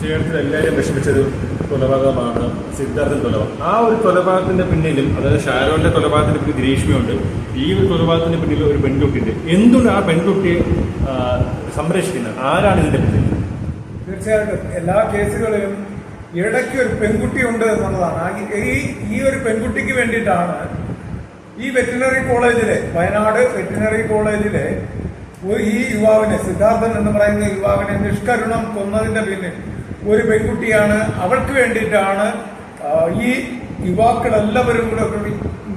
ചേർത്തിൽ എല്ലാവരും വിഷമിച്ചത് കൊലപാതകമാണ് സിദ്ധാർത്ഥൻ കൊലപാതകം. ആ ഒരു കൊലപാതകത്തിന്റെ പിന്നിലും അതായത് ഷാരോന്റെ കൊലപാതകത്തിന് പിന്നിൽ ഗ്രീഷ്മയുണ്ട്. ഈ ഒരു കൊലപാതകത്തിന് പിന്നിൽ ഒരു പെൺകുട്ടിയുണ്ട്. എന്തുകൊണ്ട് ആ പെൺകുട്ടിയെ സംരക്ഷിക്കുന്നത്? ആരാണ് ഇതിന്റെ പിന്നിൽ? തീർച്ചയായിട്ടും എല്ലാ കേസുകളിലും ഇടയ്ക്ക് ഒരു പെൺകുട്ടി ഉണ്ട് എന്നുള്ളതാണ്. ഈ ഈ ഒരു പെൺകുട്ടിക്ക് വേണ്ടിയിട്ടാണ് ഈ വെറ്റിനറി കോളേജിലെ വയനാട് വെറ്റിനറി കോളേജിലെ ഈ യുവാവിനെ സിദ്ധാർത്ഥൻ എന്ന് പറയുന്ന യുവാവിനെ നിഷ്കരുണം കൊന്നതിന്റെ പിന്നിൽ ഒരു പെൺകുട്ടിയാണ്. അവൾക്ക് വേണ്ടിയിട്ടാണ് ഈ യുവാക്കളെല്ലാവരും കൂടെ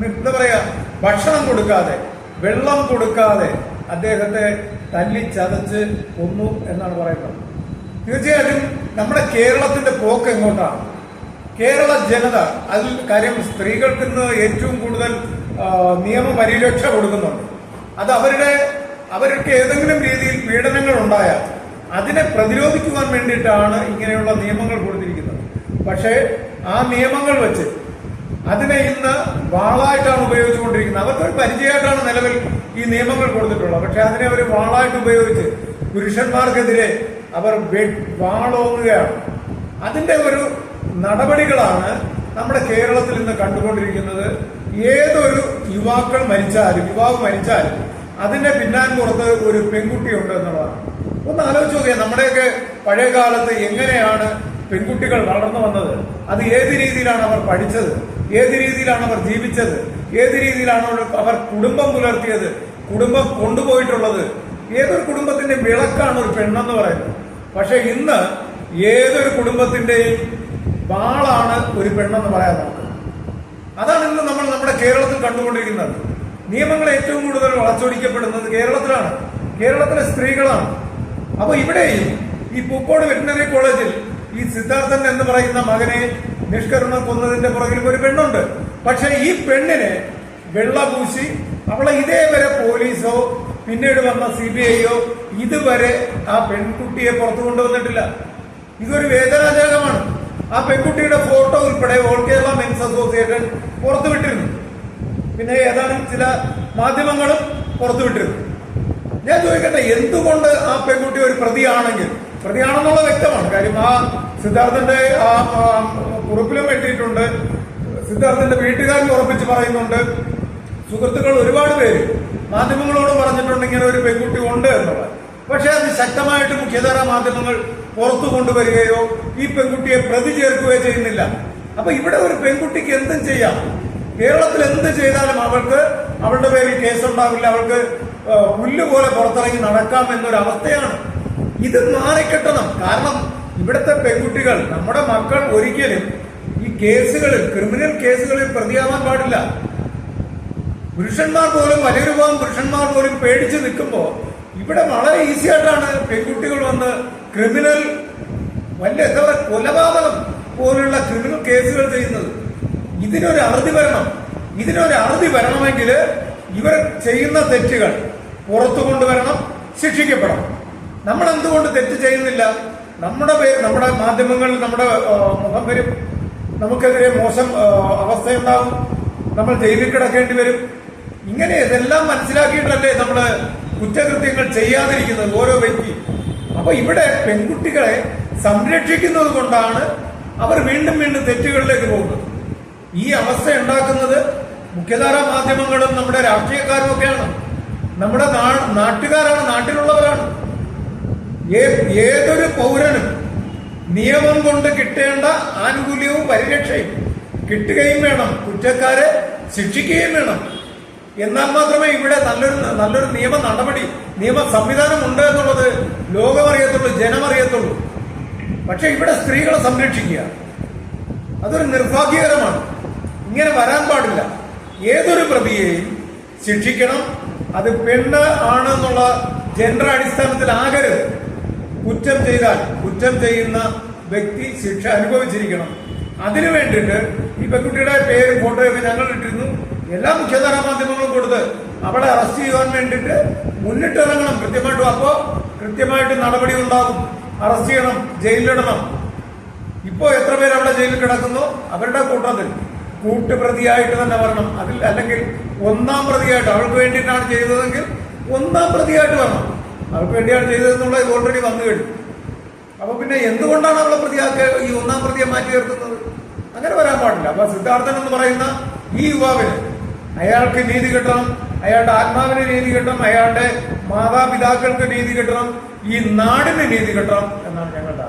എന്താ പറയാ ഭക്ഷണം കൊടുക്കാതെ വെള്ളം കൊടുക്കാതെ അദ്ദേഹത്തെ തല്ലി ചതച്ച് കൊന്നു എന്നാണ് പറയുന്നത്. തീർച്ചയായിട്ടും നമ്മുടെ കേരളത്തിന്റെ പോക്ക് എങ്ങോട്ടാണ്? കേരള ജനത അതിൽ കാര്യം സ്ത്രീകൾക്ക് ഇന്ന് ഏറ്റവും കൂടുതൽ നിയമപരിരക്ഷ കൊടുക്കുന്നുണ്ട്. അത് അവരുടെ അവർക്ക് ഏതെങ്കിലും രീതിയിൽ പീഡനങ്ങൾ ഉണ്ടായാൽ അതിനെ പ്രതിരോധിക്കുവാൻ വേണ്ടിയിട്ടാണ് ഇങ്ങനെയുള്ള നിയമങ്ങൾ കൊടുത്തിരിക്കുന്നത്. പക്ഷേ ആ നിയമങ്ങൾ വെച്ച് അതിനെ ഇന്ന് വാളായിട്ടാണ് ഉപയോഗിച്ചുകൊണ്ടിരിക്കുന്നത്. അവർക്ക് ഒരു പരിചയമായിട്ടാണ് നിലവിൽ ഈ നിയമങ്ങൾ കൊടുത്തിട്ടുള്ളത്. പക്ഷെ അതിനെ അവർ വാളായിട്ട് ഉപയോഗിച്ച് പുരുഷന്മാർക്കെതിരെ അവർ വാളോങ്ങുകയാണ്. അതിന്റെ ഒരു നടപടികളാണ് നമ്മുടെ കേരളത്തിൽ ഇന്ന് കണ്ടുകൊണ്ടിരിക്കുന്നത്. ഏതൊരു യുവാക്കൾ മരിച്ചാലും യുവാവ് മരിച്ചാലും അതിന്റെ പിന്നാൻപുറത്ത് ഒരു പെൺകുട്ടിയുണ്ട് എന്നുള്ളതാണ്. ഒന്ന് ആലോചിച്ച് നോക്കിയാൽ നമ്മുടെയൊക്കെ പഴയ കാലത്ത് എങ്ങനെയാണ് പെൺകുട്ടികൾ വളർന്നു വന്നത്? അത് ഏത് രീതിയിലാണ് അവർ പഠിച്ചത്? ഏത് രീതിയിലാണ് അവർ ജീവിച്ചത്? ഏത് രീതിയിലാണ് അവർ കുടുംബം പുലർത്തിയത്? കുടുംബം കൊണ്ടുപോയിട്ടുള്ളത്? ഏതൊരു കുടുംബത്തിന്റെ വിളക്കാണ് ഒരു പെണ്ണെന്ന് പറയുന്നത്. പക്ഷെ ഇന്ന് ഏതൊരു കുടുംബത്തിന്റെയും വാളാണ് ഒരു പെണ്ണെന്ന് പറയാൻ നമുക്ക്. അതാണ് ഇന്ന് നമ്മൾ നമ്മുടെ കേരളത്തിൽ കണ്ടുകൊണ്ടിരിക്കുന്നത്. നിയമങ്ങൾ ഏറ്റവും കൂടുതൽ വളച്ചൊടിക്കപ്പെടുന്നത് കേരളത്തിലാണ്. കേരളത്തിലെ സ്ത്രീകളാണ്. അപ്പൊ ഇവിടെ ഈ പൂക്കോട് വെറ്റിനറി കോളേജിൽ ഈ സിദ്ധാർത്ഥൻ എന്ന് പറയുന്ന മകനെ നിഷ്കരണം കൊന്നതിന്റെ പുറകിലും ഒരു പെണ്ണുണ്ട്. പക്ഷെ ഈ പെണ്ണിനെ വെള്ളപൂശി അവളെ ഇതേവരെ പോലീസോ പിന്നീട് വന്ന സി ബി ഐയോ ഇതുവരെ ആ പെൺകുട്ടിയെ പുറത്തു കൊണ്ടുവന്നിട്ടില്ല. ഇതൊരു വേദനാജനകമാണ്. ആ പെൺകുട്ടിയുടെ ഫോട്ടോ ഉൾപ്പെടെ ഓൾ കേരള മെൻസ് അസോസിയേഷൻ പുറത്തുവിട്ടിരുന്നു. പിന്നെ ഏതാനും ചില മാധ്യമങ്ങളും പുറത്തുവിട്ടിരുന്നു. ഞാൻ ചോദിക്കട്ടെ എന്തുകൊണ്ട് ആ പെൺകുട്ടി ഒരു പ്രതിയാണെങ്കിൽ? പ്രതിയാണെന്നുള്ള വ്യക്തമാണ്. കാര്യം ആ സിദ്ധാർത്ഥന്റെ ആ കുറിപ്പിലും എത്തിയിട്ടുണ്ട് സിദ്ധാർത്ഥന്റെ വീട്ടുകാരൻ ഉറപ്പിച്ച് പറയുന്നുണ്ട്. സുഹൃത്തുക്കൾ ഒരുപാട് പേര് മാധ്യമങ്ങളോട് പറഞ്ഞിട്ടുണ്ട് ഇങ്ങനെ ഒരു പെൺകുട്ടി ഉണ്ട് എന്നുള്ളത്. പക്ഷെ അത് ശക്തമായിട്ട് മുഖ്യധാര മാധ്യമങ്ങൾ പുറത്തു കൊണ്ടുവരികയോ ഈ പെൺകുട്ടിയെ പ്രതി ചേർക്കുകയോ ചെയ്യുന്നില്ല. അപ്പൊ ഇവിടെ ഒരു പെൺകുട്ടിക്ക് എന്തും ചെയ്യാം. കേരളത്തിൽ എന്ത് ചെയ്താലും അവൾക്ക് അവളുടെ പേരിൽ കേസുണ്ടാവില്ല. അവൾക്ക് പുല്ലുപോലെ പുല്ല് പോലെ പുറത്തിറങ്ങി നടക്കാം എന്നൊരു അവസ്ഥയാണ്. ഇത് മാറിക്കെട്ടണം. കാരണം ഇവിടുത്തെ പെൺകുട്ടികൾ നമ്മുടെ മക്കൾ ഒരിക്കലും ഈ കേസുകളിൽ ക്രിമിനൽ കേസുകളിൽ പ്രതിയാവാൻ പാടില്ല. പുരുഷന്മാർ പോലും വലിയൊരു ഭാഗം പുരുഷന്മാർ പോലും പേടിച്ച് നിൽക്കുമ്പോൾ ഇവിടെ വളരെ ഈസി ആയിട്ടാണ് പെൺകുട്ടികൾ വന്ന് ക്രിമിനൽ വലിയ കൊലപാതകം പോലുള്ള ക്രിമിനൽ കേസുകൾ ചെയ്യുന്നത്. ഇതിനൊരു അറുതി വരണം. ഇതിനൊരു അറുതി വരണമെങ്കിൽ ഇവർ ചെയ്യുന്ന തെറ്റുകൾ പുറത്തു കൊണ്ടുവരണം ശിക്ഷിക്കപ്പെടണം. നമ്മൾ എന്തുകൊണ്ട് തെറ്റ് ചെയ്യുന്നില്ല? നമ്മുടെ നമ്മുടെ മാധ്യമങ്ങളിൽ നമ്മുടെ മുഖം വരും. നമുക്കെതിരെ മോശം അവസ്ഥയുണ്ടാവും. നമ്മൾ ജയിലിൽ കിടക്കേണ്ടി വരും. ഇങ്ങനെ ഇതെല്ലാം മനസ്സിലാക്കിയിട്ടല്ലേ നമ്മൾ കുറ്റകൃത്യങ്ങൾ ചെയ്യാതിരിക്കുന്നത് ഓരോ വ്യക്തി. അപ്പൊ ഇവിടെ പെൺകുട്ടികളെ സംരക്ഷിക്കുന്നത് കൊണ്ടാണ് അവർ വീണ്ടും വീണ്ടും തെറ്റുകളിലേക്ക് പോകുന്നത്. ഈ അവസ്ഥ ഉണ്ടാക്കുന്നത് മുഖ്യധാരാ മാധ്യമങ്ങളും നമ്മുടെ രാഷ്ട്രീയക്കാരും ഒക്കെയാണ് നമ്മുടെ നാട്ടുകാരാണ് നാട്ടിലുള്ളവരാണ്. ഏതൊരു പൗരനും നിയമം കൊണ്ട് കിട്ടേണ്ട ആനുകൂല്യവും പരിരക്ഷയും കിട്ടുകയും വേണം. കുറ്റക്കാരെ ശിക്ഷിക്കുകയും വേണം. എന്നാൽ മാത്രമേ ഇവിടെ നല്ലൊരു നല്ലൊരു നിയമ നടപടി നിയമ സംവിധാനം ഉണ്ട് എന്നുള്ളത് ലോകമറിയത്തുള്ളൂ ജനമറിയത്തുള്ളൂ പക്ഷെ ഇവിടെ സ്ത്രീകളെ സംരക്ഷിക്കുക. അതൊരു നിർഭാഗ്യകരമാണ്. ഇങ്ങനെ വരാൻ പാടില്ല. ഏതൊരു പ്രതിയെയും ശിക്ഷിക്കണം. അത് പെണ്ണ് ആണ് എന്നുള്ള ജെൻഡർ അടിസ്ഥാനത്തിൽ ആകരുത്. കുറ്റം ചെയ്താൽ കുറ്റം ചെയ്യുന്ന വ്യക്തി ശിക്ഷ അനുഭവിച്ചിരിക്കണം. അതിനു വേണ്ടിയിട്ട് ഈ പെൺകുട്ടിയുടെ പേര് ഫോട്ടോയൊക്കെ ഞങ്ങൾ ഇട്ടിരുന്നു. എല്ലാ മുഖ്യധാര മാധ്യമങ്ങളും കൊടുത്ത് അവളെ അറസ്റ്റ് ചെയ്യാൻ വേണ്ടിയിട്ട് മുന്നിട്ടിറങ്ങണം കൃത്യമായിട്ടും. അപ്പോ കൃത്യമായിട്ട് നടപടി ഉണ്ടാകും. അറസ്റ്റ് ചെയ്യണം ജയിലിലിടണം. ഇപ്പോ എത്ര പേര് അവിടെ ജയിലിൽ കിടക്കുന്നു? അവരുടെ കൂട്ടത്തിൽ. കൂട്ടുപ്രതിയായിട്ട് തന്നെ വരണം. അതിൽ അല്ലെങ്കിൽ ഒന്നാം പ്രതിയായിട്ട് അവൾക്ക് വേണ്ടിയിട്ടാണ് ചെയ്തതെങ്കിൽ ഒന്നാം പ്രതിയായിട്ട് വരണം. അവൾക്ക് വേണ്ടിയാണ് ചെയ്തതെന്നുള്ളത് ഓൾറെഡി വന്നു കഴിഞ്ഞു. അപ്പൊ പിന്നെ എന്തുകൊണ്ടാണ് അവളെ പ്രതിയാക്കി ഈ ഒന്നാം പ്രതിയെ മാറ്റി നിർത്തുന്നത്? അങ്ങനെ വരാൻ പാടില്ല. അപ്പൊ സിദ്ധാർത്ഥൻ എന്ന് പറയുന്ന ഈ യുവാവിന് അയാൾക്ക് നീതി കിട്ടണം അയാളുടെ ആത്മാവിന് നീതി കിട്ടണം അയാളുടെ മാതാപിതാക്കൾക്ക് നീതി കിട്ടണം ഈ നാടിന് നീതി കിട്ടണം എന്നാണ് ഞങ്ങളുടെ